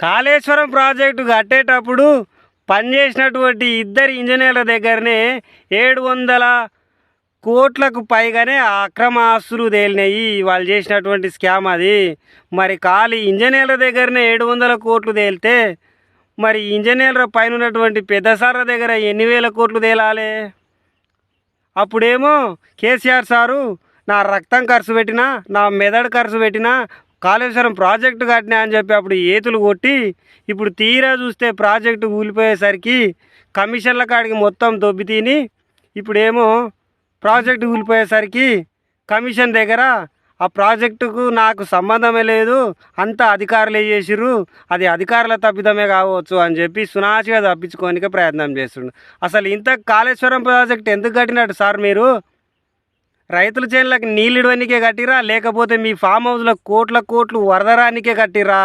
Kaleshwaram project కట్టేటప్పుడు పనిచేసినటువంటి ఇద్దరు ఇంజనీర్ల దగ్గరనే ఏడు వందల కోట్లకు పైగానే అక్రమ ఆస్తులు తేలినాయి. వాళ్ళు చేసినటువంటి స్కామ్ అది. మరి ఖాళీ ఇంజనీర్ల దగ్గరనే ఏడు వందల కోట్లు తేలితే మరి ఇంజనీర్ల పైన ఉన్నటువంటి పెద్ద సార్ల దగ్గర ఎన్ని వేల కోట్లు తేలాలి? అప్పుడేమో కేసీఆర్ సారు నా రక్తం ఖర్చు పెట్టినా నా మెదడు ఖర్చు పెట్టినా కాళేశ్వరం ప్రాజెక్టు కట్టినా అని చెప్పి అప్పుడు ఏతులు కొట్టి ఇప్పుడు తీరా చూస్తే ప్రాజెక్టు కూలిపోయేసరికి కమిషన్ల కాడికి మొత్తం దొబ్బి తిని ఇప్పుడేమో ప్రాజెక్టు కూలిపోయేసరికి కమిషన్ దగ్గర ఆ ప్రాజెక్టుకు నాకు సంబంధమే లేదు అంతా అధికారులు చేసిర్రు అది అధికారుల తప్పిదమే కావచ్చు అని చెప్పి సునాసిగా తప్పించుకోనికే ప్రయత్నం చేస్తుండు. అసలు ఇంత కాళేశ్వరం ప్రాజెక్ట్ ఎందుకు కట్టినట్టు సార్ మీరు? రైతుల చేనులకు నీళ్ళు ఇవ్వడానికే కట్టిరా లేకపోతే మీ ఫామ్ హౌస్లో కోట్ల కోట్లు వరదరానికే కట్టిరా?